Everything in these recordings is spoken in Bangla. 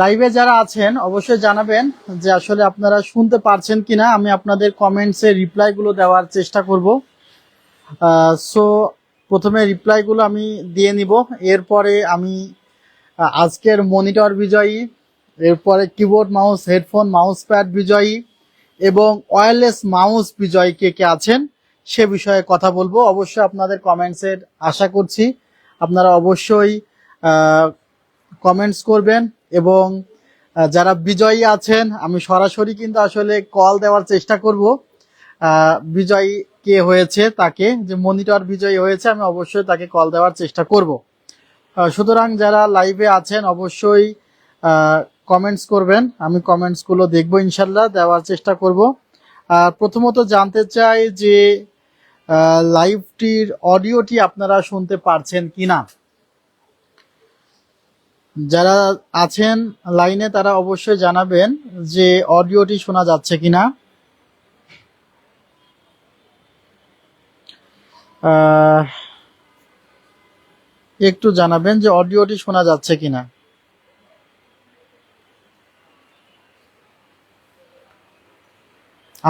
লাইভে যারা আছেন, অবশ্যই জানাবেন যে আসলে আপনারা শুনতে পারছেন কিনা। আমি আপনাদের কমেন্টসে রিপ্লাইগুলো দেওয়ার চেষ্টা করব। সো প্রথমে রিপ্লাইগুলো আমি দিয়ে নিব। এরপরে আমি আজকের মনিটর বিজয়ী, এরপরে keyboard mouse headphone mouse pad বিজয়ী এবং ওয়্যারলেস মাউস বিজয়ী কে কে আছেন সে বিষয়ে কথা বলব। অবশ্যই আপনাদের কমেন্টসের আশা করছি। আপনারা অবশ্যই কমেন্টস করবেন। এবং যারা বিজয়ী আছেন, আমি সরাসরি কিন্তু আসলে কল দেওয়ার চেষ্টা করব। বিজয়ী কে হয়েছে তাকে, যে মনিটর বিজয়ী হয়েছে, আমি অবশ্যই তাকে কল দেওয়ার চেষ্টা করব। সুতরাং যারা লাইভে আছেন, অবশ্যই কমেন্টস করবেন। আমি কমেন্টসগুলো দেখব ইনশাল্লাহ দেওয়ার চেষ্টা করব। আর প্রথমত জানতে চাই যে লাইভটির অডিওটি আপনারা শুনতে পারছেন কিনা। যারা আছেন লাইনে, তারা অবশ্যই জানাবেন যে অডিওটি শোনা যাচ্ছে কিনা। একটু জানাবেন যে অডিওটি শোনা যাচ্ছে কিনা।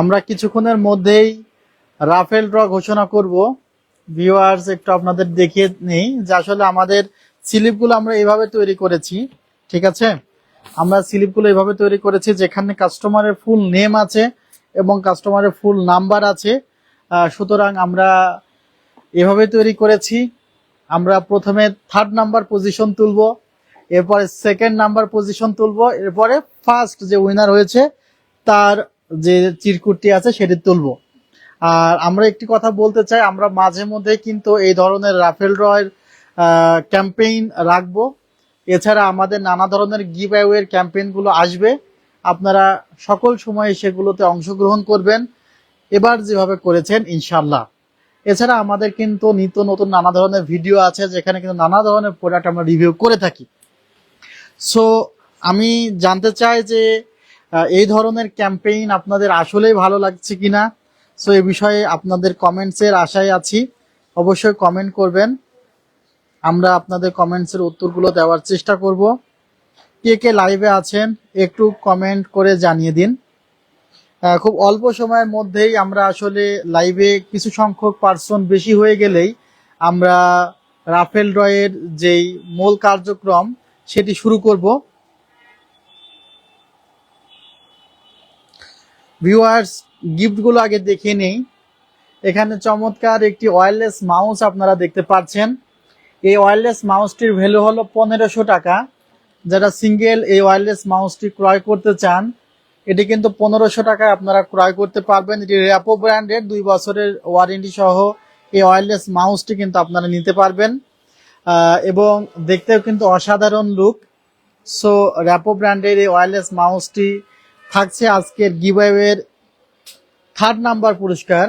আমরা কিছুক্ষণের মধ্যেই রাফেল ড্র ঘোষণা করব। ভিউয়ার্স, একটু আপনাদের দেখিয়ে নেই যে আসলে আমাদের স্লিপগুলো আমরা এইভাবে তৈরি করেছি, ঠিক আছে? আমরা স্লিপগুলো এইভাবে তৈরি করেছি যেখানে কাস্টমারের ফুল নেম আছে এবং কাস্টমারের ফুল নাম্বার আছে। সুতরাং আমরা এভাবে তৈরি করেছি। আমরা প্রথমে থার্ড নাম্বার পজিশন তুলব, এরপরে সেকেন্ড নাম্বার পজিশন তুলব, এরপরে ফার্স্ট যে উইনার হয়েছে তার যে চিরকুটটি আছে সেটি তুলব। আর আমরা একটি কথা বলতে চাই, আমরা মাঝে মধ্যে কিন্তু এই ধরনের রাফেল রয়ের ক্যাম্পেইন রাখব। এছাড়া আমাদের নানা ধরনের গিভ অ্যাওয়ের ক্যাম্পেইনগুলো আসবে। আপনারা সকল সময়ে সেগুলোতে অংশগ্রহণ করবেন। এবার যেভাবে করেছেন ইনশাল্লাহ এছাড়া আমাদের কিন্তু নিত্য নতুন নানা ধরনের ভিডিও আছে, যেখানে কিন্তু নানা ধরনের প্রোডাক্ট আমরা রিভিউ করে থাকি। সো আমি জানতে চাই যে এই ধরনের ক্যাম্পেইন আপনাদের আসলেই ভালো লাগছে কিনা? সো এ বিষয়ে আপনাদের কমেন্টসের আশায় আছি। অবশ্যই কমেন্ট করবেন। আমরা আপনাদের কমেন্টসের উত্তরগুলো দেওয়ার চেষ্টা করব। কে কে লাইভে আছেন, একটু কমেন্ট করে জানিয়ে দিন। খুব অল্প সময়ের মধ্যেই আমরা আসলে লাইভে কিছু সংখ্যক পার্সন বেশি হয়ে গেলেই আমরা রাফেল রয়ের যেই মূল কার্যক্রম, সেটি শুরু করব। ভিউয়ার্স গিফটগুলো আগে দেখে নেই। এখানে চমৎকার একটি ওয়্যারলেস মাউস আপনারা দেখতে পাচ্ছেন। এই ওয়্যারলেস মাউসটির ভ্যালু হলো পনেরোশো টাকা। যারা সিঙ্গেল এই ওয়্যারলেস মাউসটি ক্রয় করতে চান, এটি কিন্তু পনেরোশো টাকায় আপনারা ক্রয় করতে পারবেন। এটি র্যাপো ব্র্যান্ডের দুই বছরের ওয়ারেন্টি সহ এই ওয়্যারলেস মাউসটি কিন্তু আপনারা নিতে পারবেন। এবং দেখতেও কিন্তু অসাধারণ লুক সো র্যাপো ব্র্যান্ডের এই ওয়্যারলেস মাউসটি থাকছে আজকের গিভওয়ের থার্ড নাম্বার পুরস্কার।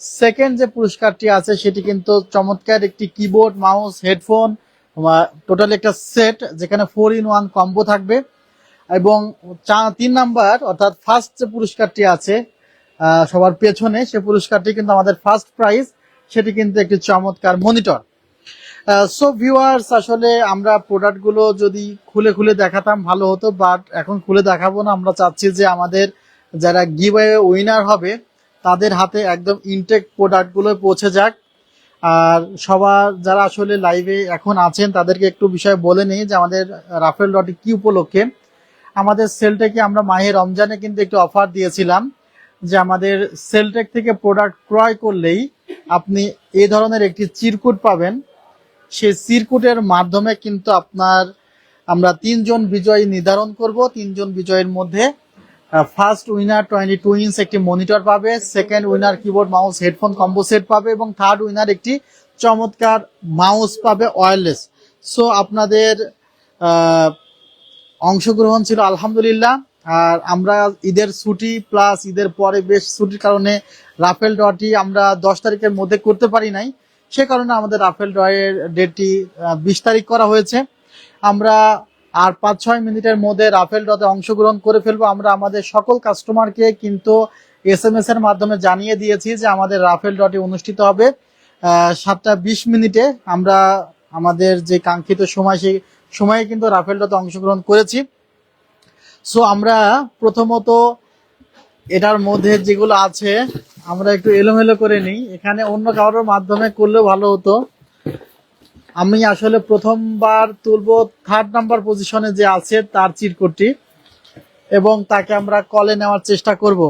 সেকেন্ড যে পুরস্কারটি আছে, সেটি কিন্তু চমৎকার একটি কিবোর্ড মাউস হেডফোন টোটাল একটা সেট যেখানে ফোর ইন ওয়ান কম্বো থাকবে। এবং চা- তিন নাম্বার অর্থাৎ ফার্স্ট যে পুরস্কারটি আছে সবার পেছনে সে পুরস্কারটি কিন্তু আমাদের ফার্স্ট প্রাইজ সেটি কিন্তু একটি চমৎকার মনিটর সো ভিউয়ার্স আসলে আমরা প্রোডাক্টগুলো যদি খুলে খুলে দেখাতাম ভালো হতো বাট এখন খুলে দেখাবো না। আমরা চাচ্ছি যে আমাদের যারা গিভ উইনার হবে তাদের হাতে একদম ইনটেক প্রোডাক্টগুলো পৌঁছে যাক। আর সবার যারা আসলে লাইভে এখন আছেন, তাদেরকে একটু বিষয় বলে নেই যে আমাদের রাফেল ডট কি উপলক্ষে। আমাদের সেলটেকে আমরা মাহে রমজানে কিন্তু একটু অফার দিয়েছিলাম যে আমাদের সেলটেক থেকে প্রোডাক্ট ক্রয় করলেই আপনি এই ধরনের একটি চিরকুট পাবেন। সেই চিরকুটের মাধ্যমে কিন্তু আপনার আমরা তিনজন বিজয়ী নির্ধারণ করব, তিনজন বিজয়ের মধ্যে first winner twenty two inch একটি মনিটর পাবে second winner keyboard mouse headphone combo set পাবে এবং থার্ড উইনার একটি চমৎকার মাউস পাবে ওয়্যারলেস সো আপনাদের অংশগ্রহণ ছিল আলহামদুলিল্লাহ। আর আমরা ঈদের ছুটি প্লাস ঈদের পরে বেশ ছুটির কারণে রাফেল ডটি আমরা দশ তারিখের মধ্যে করতে পারি নাই। সে কারণে আমাদের রাফেল ড্রয়ের ডেটটি বিশ তারিখ করা হয়েছে। আমরা আর পাঁচ ছয় মিনিটের মধ্যে রাফেল ড্রতে অংশগ্রহণ করে ফেলব। আমরা আমাদের সকল কাস্টমারকে কিন্তু এস এম এস এর মাধ্যমে জানিয়ে দিয়েছি যে আমাদের রাফেল ডটি অনুষ্ঠিত হবে। সাতটা বিশ মিনিটে আমরা আমাদের যে কাঙ্ক্ষিত সময়, সেই সময়ে কিন্তু রাফেল ড্রতে অংশগ্রহণ করেছি। সো আমরা প্রথমত এটার মধ্যে যেগুলো আছে, আমরা একটু এলোমেলো করে নিই। এখানে অন্য কারোর মাধ্যমে করলেও ভালো হতো। আমি আসলে প্রথমবার তুলবো থার্ড নাম্বার পজিশনে যে আছে তার চিরকুটটি, এবং তাকে আমরা কলে নেওয়ার চেষ্টা করব।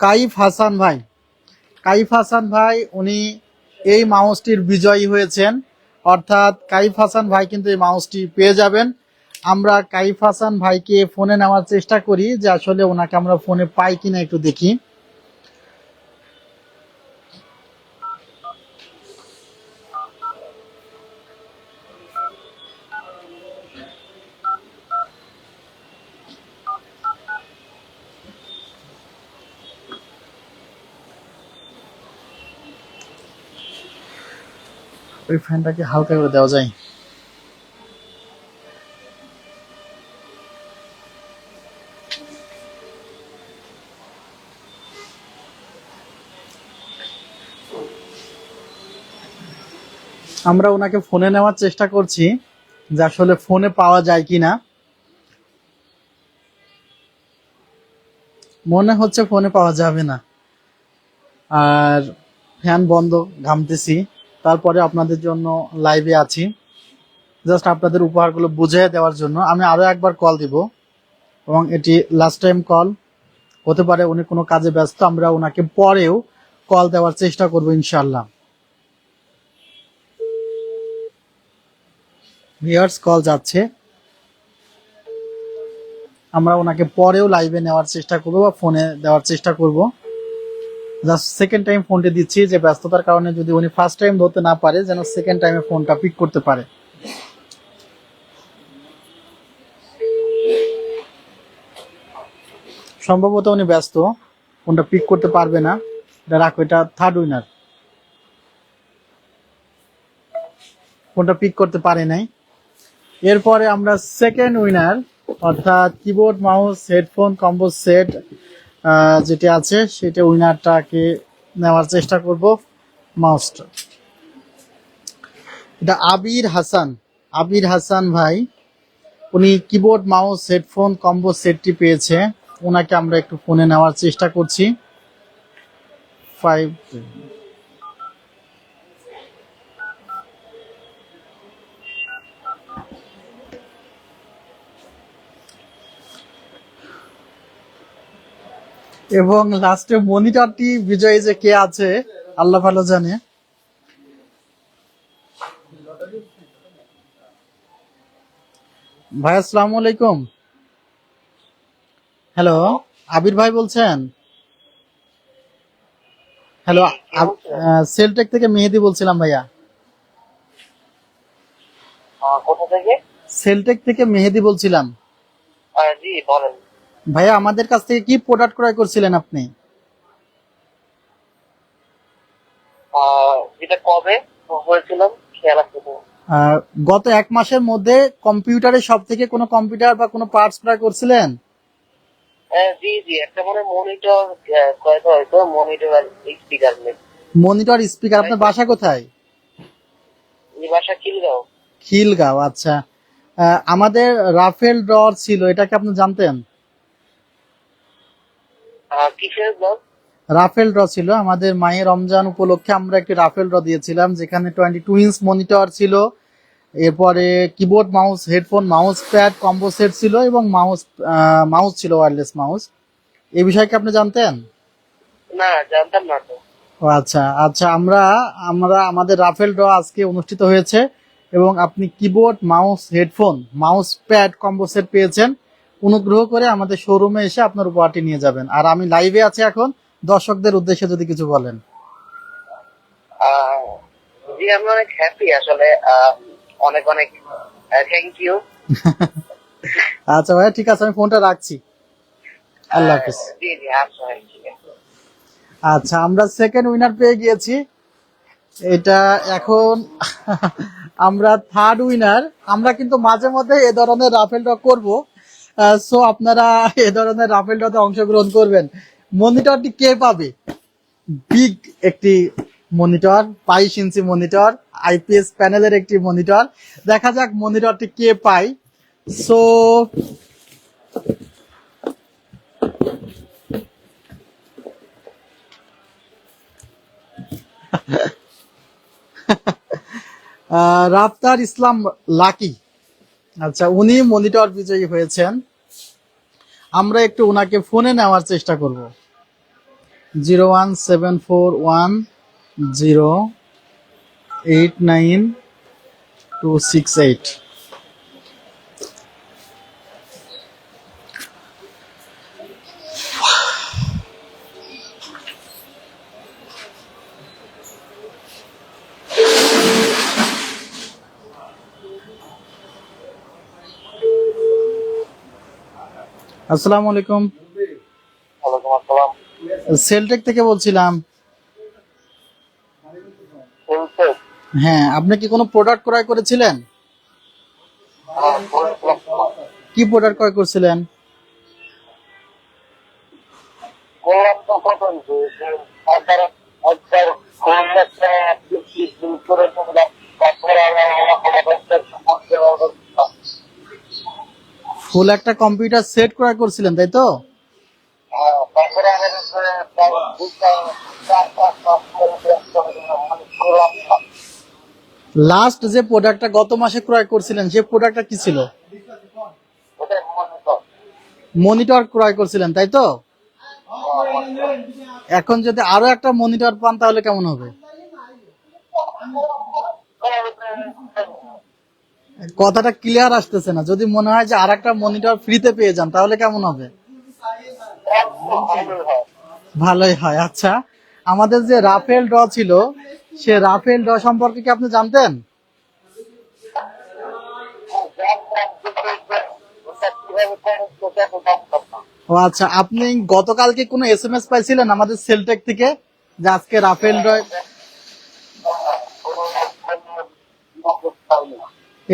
কাইফ হাসান ভাই। কাইফ হাসান ভাই, উনি এই মাউসটির বিজয়ী হয়েছেন। অর্থাৎ কাইফ হাসান ভাই কিন্তু এই মাউসটি পেয়ে যাবেন। আমরা কাইফ হাসান ভাইকে ফোনে নেওয়ার চেষ্টা করি যে আসলে ওনাকে আমরা ফোনে পাই কিনা একটু দেখি। ওই ফ্যানটাকে হালকা করে দেওয়া যায়। আমরা ওনাকে ফোনে নেওয়ার চেষ্টা করছি যে আসলে ফোনে পাওয়া যায় কিনা। মনে হচ্ছে ফোনে পাওয়া যাবে না। আর ফ্যান বন্ধ ঘামতেছি। তারপরে আপনাদের জন্য লাইভে আছি। জাস্ট আপনাদের উপহারগুলো বুঝিয়ে দেওয়ার জন্য আমি আরও একবার কল দিব। এবং এটি লাস্ট টাইম কল হতে পারে উনি কোনো কাজে ব্যস্ত, আমরা ওনাকে পরেও কল দেওয়ার চেষ্টা করব ইনশাল্লাহ ভিয়ার্স কল যাচ্ছে। আমরা ওনাকে পরেও লাইভে নেওয়ার চেষ্টা করব বা ফোনে দেওয়ার চেষ্টা করব। জাস্ট সেকেন্ড টাইম ফোনটি দিচ্ছি যে ব্যস্ততার কারণে যদি উনি ফার্স্ট টাইম ধরতে না পারে, যেন সেকেন্ড টাইমে ফোনটা পিক করতে পারে। সম্ভবত উনি ব্যস্ত ফোনটা পিক করতে পারবে না। এটা রাখো, এটা থার্ড উইনার ফোনটা পিক করতে পারে নাই। এরপরে আমরা সেকেন্ড উইনার অর্থাৎ keyboard mouse headphone combo set যেটি আছে, সেটা উইনারটাকে নেওয়ার চেষ্টা করব মাউসটা। এটা আবির হাসান। আবির হাসান ভাই, উনি কিবোর্ড মাউস হেডফোন কম্বো সেটটি পেয়েছে। ওনাকে আমরা একটু ফোনে নেওয়ার চেষ্টা করছি। ফাইভ এবং লাস্টে মনিটরটি বিজয়ী যে কে আছে আল্লাহ ভালো জানে। ভাই আসসালামু আলাইকুম। হ্যালো আবির ভাই বলছেন? হ্যালো সেলটেক থেকে মেহেদি বলছিলাম ভাইয়া। কোথা থেকে? সেলটেক থেকে মেহেদি বলছিলাম। জি বলেন। ভাইয়া আমাদের কাছ থেকে কি প্রোডাক্ট ক্রয় করছিলেন আপনি? যেটা কবে? হয়েছিলাম খেয়াল গত এক মাসের মধ্যে কম্পিউটারের সব থেকে কোনো কম্পিউটার বা কোনো পার্টস ক্রয় করছিলেন? জি জি। একটা মনে মনিটর আর স্পিকার মনিটর স্পিকার আপনার বাসা কোথায়? বাসা খিলগাঁও। খিলগাঁও আচ্ছা। আমাদের রাফেল ড্রর ছিল এটা কি আপনি জানতেন? কিসের ব্লগ রাফেল ড্র ছিল। আমাদের মায়ের রমজান উপলক্ষে আমরা একটি রাফেল ড্র দিয়েছিলাম যেখানে টোয়েন্টি টু ইঞ্চ মনিটর ছিল এরপরে keyboard mouse headphone mouse pad combo set ছিল এবং মাউস মাউস ছিল ওয়্যারলেস মাউস এই বিষয়ে কি আপনি জানতেন? না জানতাম না তো। ও আচ্ছা আচ্ছা আমরা আমরা আমাদের রাফেল ড্র আজকে অনুষ্ঠিত হয়েছে এবং আপনি keyboard mouse headphone mouse pad combo set পেয়েছেন। অনুগ্রহ করে আমাদের শোরুমে এসে আপনার উপহারটি নিয়ে যাবেন। আর আমি লাইভে আছি এখন। দর্শকদের উদ্দেশ্যে যদি কিছু বলেন। জি আমি অনেক হ্যাপি আসলে। অনেক অনেক থ্যাংক ইউ আচ্ছা ভাইয়া ঠিক আছে আমি ফোনটা রাখছি। আল্লাহ হাফিজ। জি জি আচ্ছা আচ্ছা আমরা সেকেন্ড উইনার পেয়ে গিয়েছি। এটা এখন আমরা থার্ড উইনার আমরা কিন্তু মাঝে মধ্যে এ ধরনের রাফেল ড্র করব। সো আপনারা এ ধরনের রাফেল অংশগ্রহণ করবেন। মনিটরটি কে পাবে? বিগ একটি মনিটর, বাইশ ইঞ্চি মনিটর, আইপিএস প্যানেলের একটি মনিটর। দেখা যাক মনিটরটি কে পায়। So Raftar Islam lucky. আচ্ছা উনি মনিটর বিজয়ী হয়েছেন। আমরা একটু ওনাকে ফোনে নেওয়ার চেষ্টা করব। Zero one seven four one zero eight nine two six eight আসসালামু আলাইকুম। ওয়ালাইকুম আসসালাম। সেলটেক থেকে বলছিলাম। হ্যাঁ আপনি কি কোনো প্রোডাক্ট ক্রয় করেছিলেন? কি প্রোডাক্ট ক্রয় করছিলেন করলাম তো কত হয়েছে? যে একবার একবার করলে একটা বিশ দিন করে করলাম। তারপরে আবার আমাদের একটা সমস্যা হলো। ফুল একটা কম্পিউটার সেট ক্রয় করছিলেন তাই তো হ্যাঁ, করে ব্যস্ত হয়ে। লাস্ট যে প্রোডাক্টটা গত মাসে ক্রয় করছিলেন সে প্রোডাক্টটা কি ছিল মনে। মনিটর ক্রয় করছিলেন তাই তো এখন যদি আরও একটা মনিটর পান তাহলে কেমন হবে কথাটা ক্লিয়ার আসতেছে না যদি মনে হয় যে আর একটা মনিটর ফ্রিতে পেয়ে যান, তাহলে কেমন হবে ভালোই হয়। আচ্ছা আমাদের যে রাফেল ড ছিল, সে রাফেল ড সম্পর্কে কি আপনি জানতেন। ও আচ্ছা আপনি গতকালকে কোনো এস এম এস পাইছিলেন আমাদের সেলটেক থেকে যে আজকে রাফেল ডয়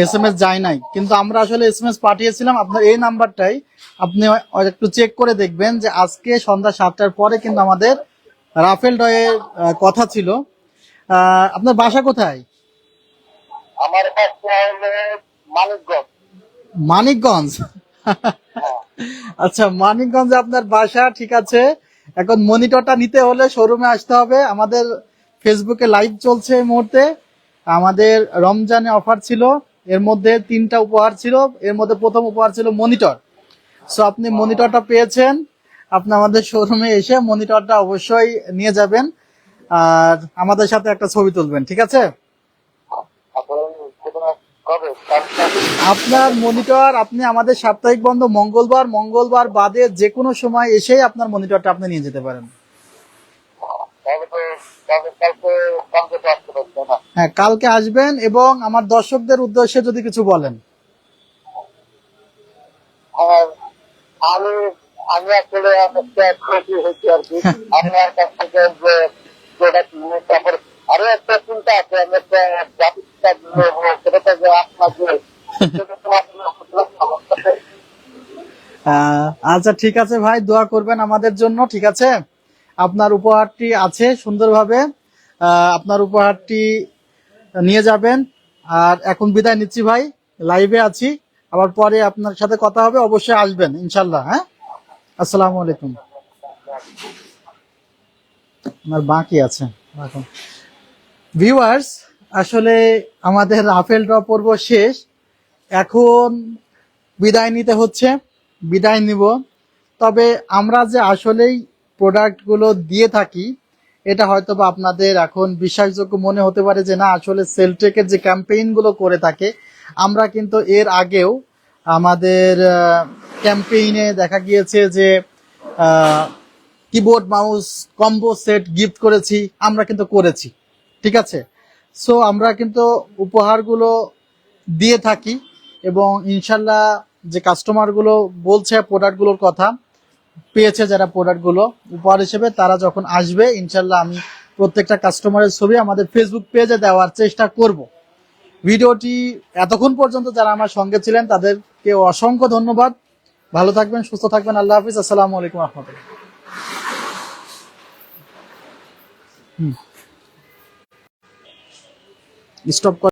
এস এম এস যায় নাই। কিন্তু আমরা আসলে এস এম এস পাঠিয়েছিলাম। আপনার এই নাম্বারটাই। আপনি একটু চেক করে দেখবেন যে আজকে সন্ধ্যা সাতটার পরে কিন্তু আমাদের রাফেল ডয়ের কথা ছিল। আপনার বাসা কোথায়? আমার মানিকগঞ্জ। মানিকগঞ্জ? হ্যাঁ। আচ্ছা মানিকগঞ্জে আপনার বাসা ঠিক আছে। এখন মনিটরটা নিতে হলে শোরুমে আসতে হবে। আমাদের ফেসবুকে লাইভ চলছে এই মুহূর্তে। আমাদের রমজানে অফার ছিল। এর মধ্যে তিনটা উপহার ছিল। এর মধ্যে প্রথম উপহার ছিল মনিটর। সো আপনি মনিটরটা পেয়েছেন। আপনি আমাদের শোরুমে এসে মনিটরটা অবশ্যই নিয়ে যাবেন। আর আমাদের সাথে একটা ছবি তুলবেন, ঠিক আছে? আপনার মনিটর আপনি আমাদের সাপ্তাহিক বন্ধ মঙ্গলবার মঙ্গলবার বাদে যে কোনো সময় এসেই আপনার মনিটরটা আপনি নিয়ে যেতে পারেন তাহলে তো তাহলে কালকে কালকে তো আসতে পারছে না হ্যাঁ কালকে আসবেন এবং আমার দর্শকদের উদ্দেশ্যে যদি কিছু বলেন। আমি আমি আসলে একটা খুশি হয়েছি আর কি। আপনার কাছ থেকে যে প্রোডাক্ট নিয়ে তারপরে আরও একটা চিন্তা আছে আমি একটা গ্রাফিক্স সেটা যে আপনাকে সেটা তো আসলে আমার কাছে আহ, আচ্ছা ঠিক আছে ভাই দোয়া করবেন আমাদের জন্য ঠিক আছে? আপনার উপহারটি আছে সুন্দরভাবে। আপনার উপহারটি নিয়ে যাবেন। আর এখন বিদায় নিচ্ছি ভাই লাইভে আছি। আবার পরে আপনার সাথে কথা হবে, অবশ্যই আসবেন ইনশাল্লাহ হ্যাঁ? আসসালামু আলাইকুম। আমার বাকি আছে ভিউয়ার্স আসলে আমাদের রাফেল ড্র পর্ব শেষ। এখন বিদায় নিতে হচ্ছে, বিদায় নিব। তবে আমরা যে আসলেই প্রোডাক্টগুলো দিয়ে থাকি, এটা হয়তো বা আপনাদের এখন বিশ্বাসযোগ্য মনে হতে পারে যে না, আসলে সেলটেকের যে ক্যাম্পেইনগুলো করে থাকে, আমরা কিন্তু এর আগেও আমাদের ক্যাম্পেইনে দেখা গিয়েছে যে keyboard mouse combo set gift করেছি, আমরা কিন্তু করেছি, ঠিক আছে? সো আমরা কিন্তু উপহারগুলো দিয়ে থাকি এবং ইনশাল্লাহ যে কাস্টমারগুলো বলছে প্রোডাক্টগুলোর কথা পেয়েছে যারা প্রোডাক্টগুলো উপহার হিসেবে, তারা যখন আসবে ইনশাল্লাহ আমি প্রত্যেকটা কাস্টমারের ছবি আমাদের ফেসবুক পেজে দেওয়ার চেষ্টা করব। ভিডিওটি এতক্ষণ পর্যন্ত যারা আমার সঙ্গে ছিলেন, তাদেরকে অসংখ্য ধন্যবাদ। ভালো থাকবেন, সুস্থ থাকবেন, আল্লাহ হাফিজ। আসসালামু আলাইকুম রহমতুল্লাহ। স্টপ